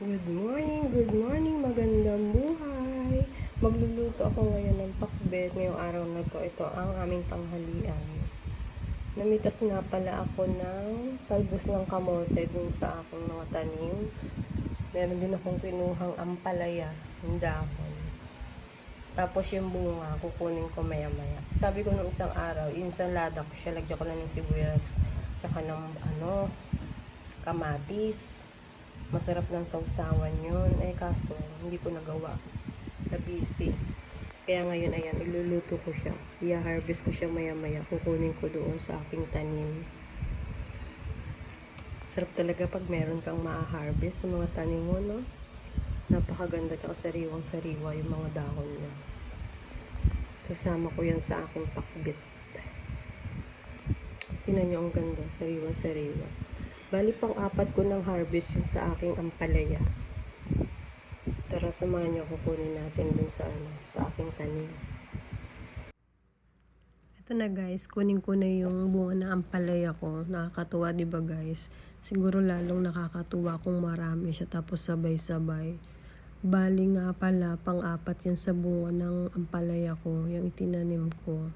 Good morning, good morning, magandang buhay. Magluluto ako ngayon ng pakbet ngayong araw na to. Ito ang aming tanghalian. Namitas nga pala ako ng talbos ng kamote dun sa aking mga tanim. Meron din akong kinuhang ampalaya, yung dahon. Tapos yung bunga, kukunin ko maya maya. Sabi ko nung isang araw, insalada ko siya, lagyan ko lang ng sibuyas, tsaka ng ano, kamatis. Masarap ng sausawan yun. Eh kaso, hindi ko nagawa. Na busy. Kaya ngayon, ayan, iluluto ko siya. I-harvest ko siya maya-maya. Kukunin ko doon sa aking tanim. Sarap talaga pag meron kang ma-harvest sa mga tanim mo, no? Napakaganda tsaka sariwang-sariwa yung mga dahon niya. Sasama ko yan sa aking pakbit. Tingnan niyo ang ganda, sariwang-sariwa. Bali pang apat ko ng harvest yung sa aking ampalaya. Tara, samahan niyo ako kunin natin dun sa, ano, sa aking tanim. Ito na guys, kunin ko na yung bunga ng ampalaya ko. Nakakatuwa, di ba guys? Siguro lalong nakakatuwa kung marami siya tapos sabay-sabay. Bali nga pala, pang-apat yan sa bunga ng ampalaya ko, yung itinanim ko.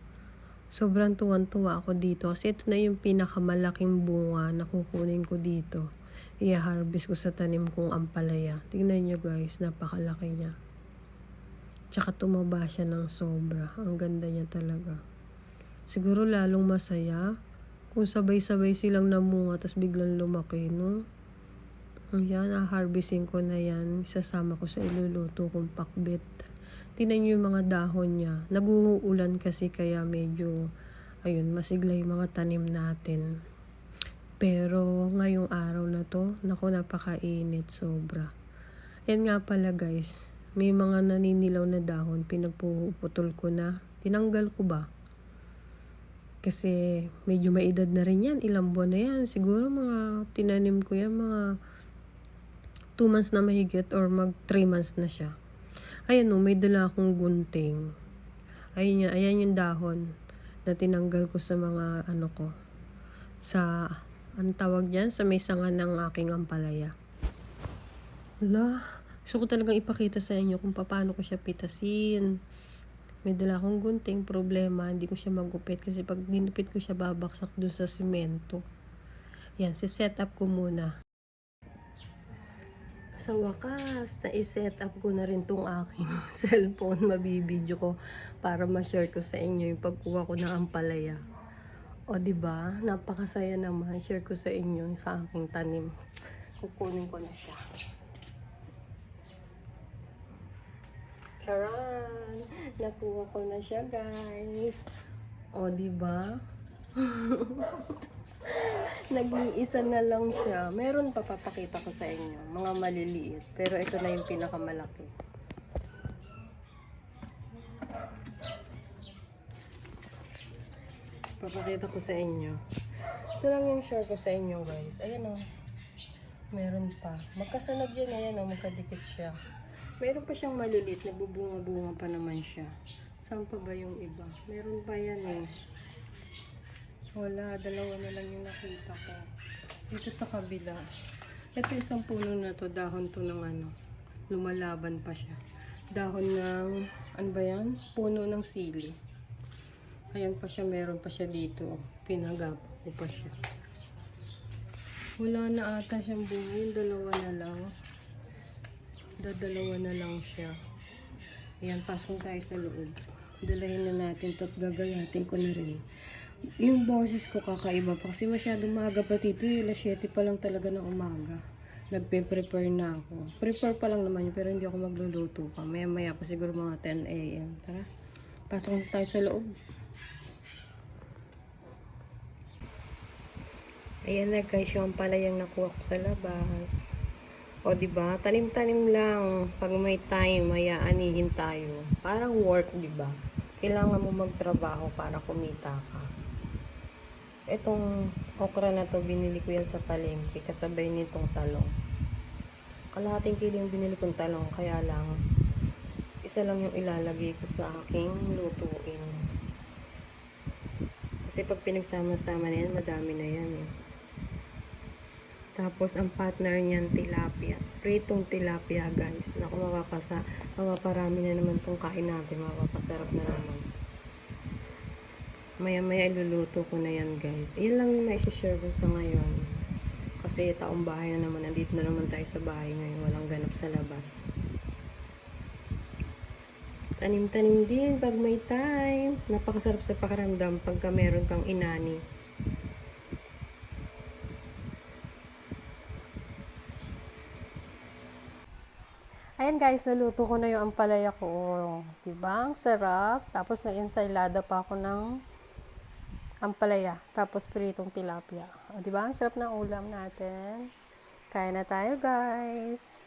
Sobrang tuwan-tuwa ako dito kasi ito na yung pinakamalaking bunga na kukunin ko dito. I-harvest ko sa tanim kong ampalaya. Tingnan nyo guys, napakalaki niya. Tsaka tumaba siya ng sobra. Ang ganda niya talaga. Siguro lalong masaya kung sabay-sabay silang namunga tapos biglang lumaki, no? Ayan, ah-harvesting ko na yan. Isasama ko sa iluluto kong pakbet. Tingnan nyo yung mga dahon niya. Nag-uulan kasi kaya medyo, ayun, masigla yung mga tanim natin. Pero ngayong araw na to, naku, napakainit, sobra. Yan nga pala guys, may mga naninilaw na dahon, pinagpuputol ko na. Tinanggal ko ba? Kasi medyo may edad na rin yan, ilang buwan na yan. Siguro mga tinanim ko yan, mga 2 months na mahigit or mag 3 months na siya. Ayan o, may dala akong gunting. Ayun yan, ayan yung dahon na tinanggal ko sa mga ano ko. Sa, ang tawag dyan, sa may sanga ng aking ampalaya. Ala, gusto ko talagang ipakita sa inyo kung paano ko siya pitasin. May dala akong gunting, problema, hindi ko siya magupit kasi pag ginupit ko siya babaksak dun sa simento. Yan, si-set up ko muna. Sa wakas, na-set up ko na rin tong aking cellphone. Mabibideo ko para ma-share ko sa inyo yung pagkuha ko ng ampalaya. O, di ba? Napakasaya naman. Share ko sa inyo sa aking tanim. Kukunin ko na siya. Charan! Nakuha ko na siya, guys. O, di ba? Nag-iisa na lang siya. Meron pa papakita ko sa inyo. Mga maliliit. Pero ito na yung pinakamalaki. Papakita ko sa inyo. Ito lang yung share ko sa inyo guys. Ayan o. Meron pa. Magkasunod yan. Ayan o. Magkadikit siya. Meron pa siyang maliliit. Nagbubunga-bunga pa naman siya. Saan pa ba yung iba? Meron pa yan eh. Wala, dalawa na lang yung nakita ko. Dito sa kabila. Ito isang puno na to, dahon to ng ano. Lumalaban pa siya. Dahon ng, ano ba yan? Puno ng sili. Ayan pa siya, meron pa siya dito. Pinagap ko pa siya. Wala na ata siyang bunga, dalawa na lang. Dadalawa na lang siya. Ayan, pasok tayo sa loob. Dalahin na natin to at gagayatin ko na rin yung boses ko kakaiba pa kasi masyado maaga pa dito eh. Alas 7 pa lang talaga ng umaga. Nagpe-prepare na ako. Prepare pa lang naman yun pero hindi ako magluluto pa. Maya maya pa siguro mga 10 a.m. Tara. Pasok tayo sa loob. Ayan na guys, yung pala yung nakuha ko sa labas. O di ba Tanim-tanim lang. Pag may time, mayaanihin tayo. Parang work, di ba Kailangan mo magtrabaho para kumita ka. Itong okra na to, binili ko yan sa palengke, kasabay nitong talong. Kalahating kilo yung binili kong talong, kaya lang, isa lang yung ilalagay ko sa aking lutuin. Kasi pag pinagsama-sama na yan, madami na yan eh. Tapos, ang partner niyan, tilapia. Pritong tilapia, guys. Naku, mapapasa, mapaparami na naman tong kain natin. Mapapasarap na naman. Maya-maya iluluto ko na yan, guys. Iyan lang yung share ko sa ngayon. Kasi taong bahay na naman. Nandito na naman tayo sa bahay ngayon. Walang ganap sa labas. Tanim-tanim din pag may time. Napakasarap sa pakiramdam pagka meron kang inani. Ayan guys, naluto ko na yung ampalaya ko. Diba? Ang sarap. Tapos na-ensaylada pa ako ng ampalaya. Tapos pritong tilapia. O, diba? Ang sarap ng ulam natin. Kaya na tayo guys.